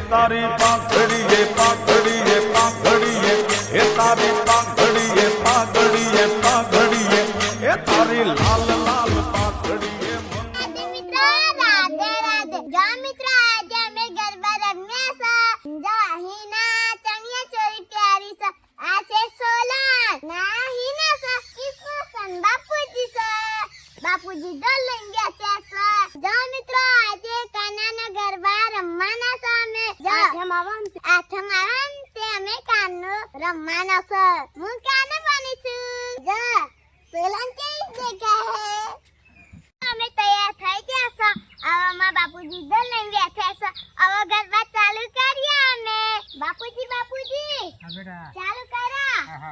તારી પાથરીએ પાથરી રમવાનો છે હું કાને બની છું જા પેલા કેવી દેખા હે અમે તૈયાર થઈ ગયા છો આવામાં બાપુજી દર લઈ બેઠા છે હવે ગરબા ચાલુ કરીએ અમે બાપુજી બાપુજી ચાલુ કરા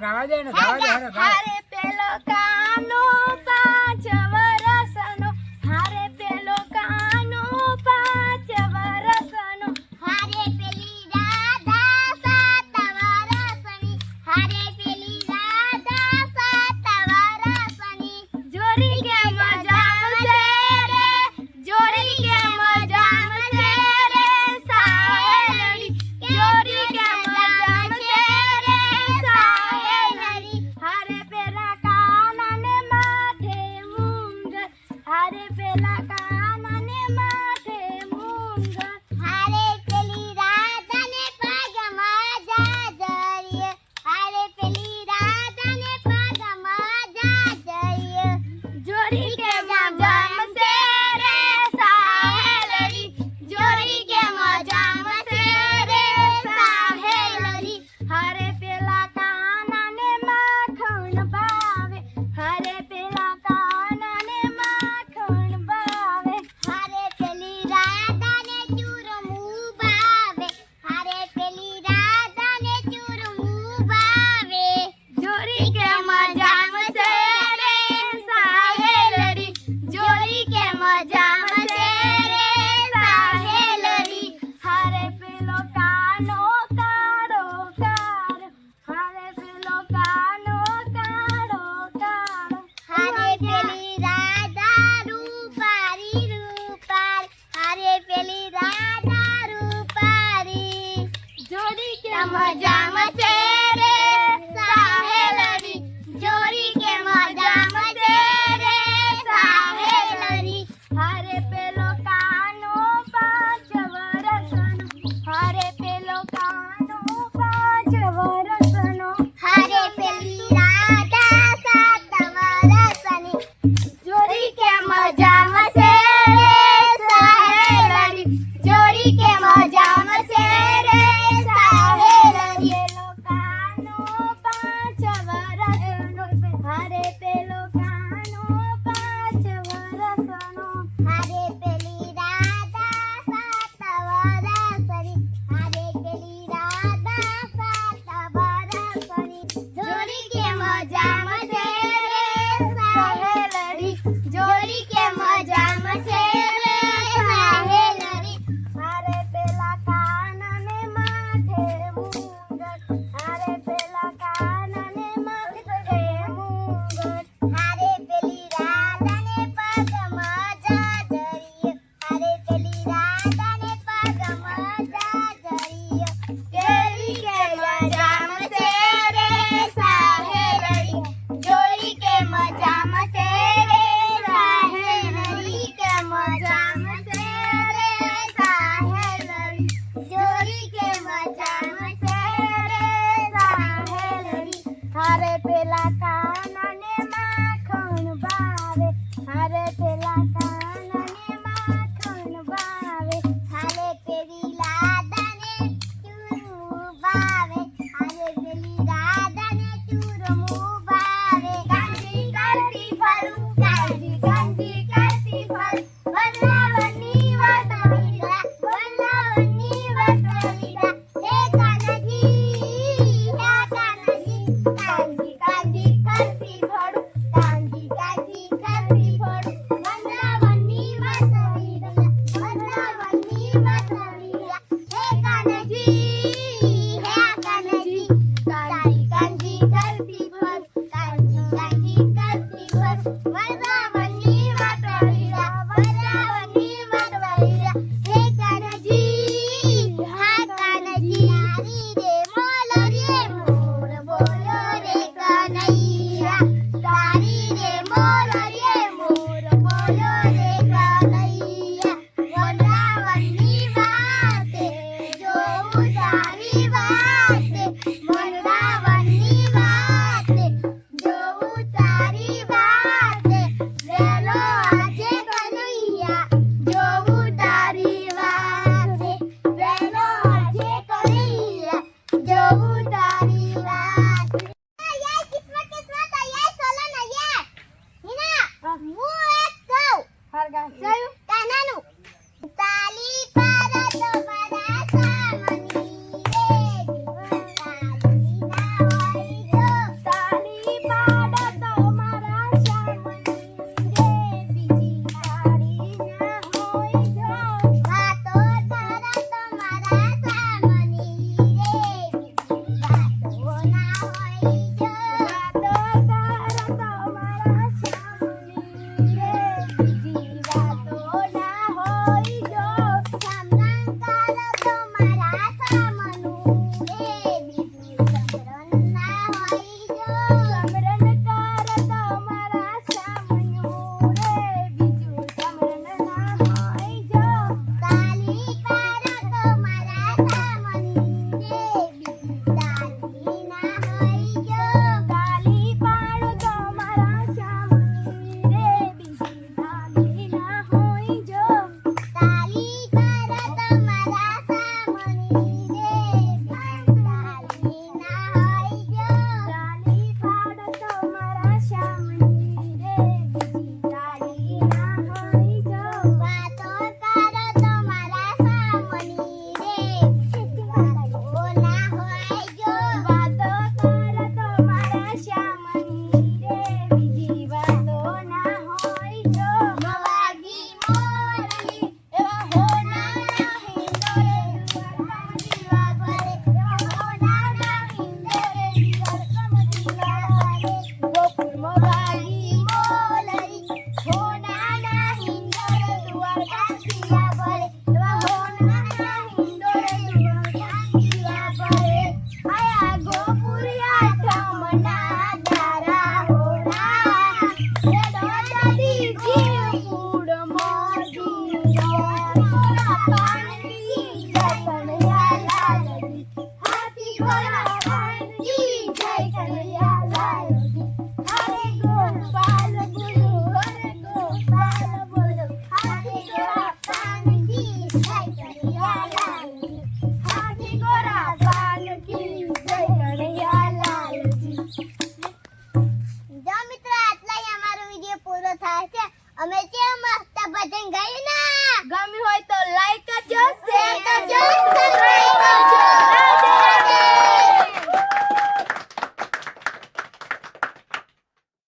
ગાવા દે ને ગાવા દે પેલી રાધા રૂપારી રૂપાર. હારે પેલી રાધા રૂપારી જોડી કે મજામાં છે રે સાહેલરી. જોડી કે મજામાં la la. પેલા કાના ને માખણ ભાવે હારે પેલા કાના ને માખણ ભાવે